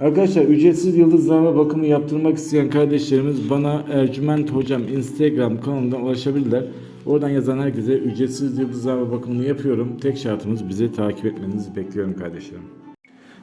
Arkadaşlar ücretsiz yıldızlama bakımı yaptırmak isteyen kardeşlerimiz bana Ercüment Hocam Instagram kanalından ulaşabilirler. Oradan yazan herkese ücretsiz yıldızlama bakımını yapıyorum. Tek şartımız bizi takip etmenizi bekliyorum kardeşlerim.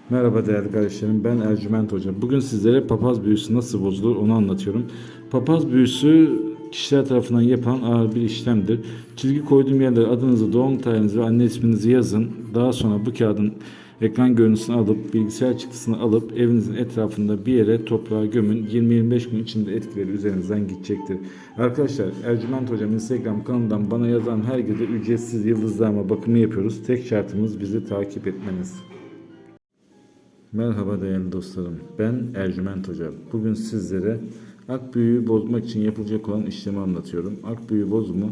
Merhaba değerli kardeşlerim ben Ercüment Hoca. Bugün sizlere papaz büyüsü nasıl bozulur onu anlatıyorum. Papaz büyüsü kişiler tarafından yapılan ağır bir işlemdir. Çizgi koyduğum yerlere adınızı, doğum tarihinizi ve anne isminizi yazın. Daha sonra bu kağıdın ekran görüntüsünü alıp bilgisayar çıktısını alıp evinizin etrafında bir yere toprağa gömün. 20-25 gün içinde etkileri üzerinizden gidecektir. Arkadaşlar Ercüment Hocam Instagram kanalından bana yazan herkese ücretsiz yıldızlama bakımı yapıyoruz. Tek şartımız bizi takip etmeniz. Merhaba değerli dostlarım. Ben Ercüment Hoca. Bugün sizlere ak büyüğü bozmak için yapılacak olan işlemi anlatıyorum. Ak büyüğü bozumu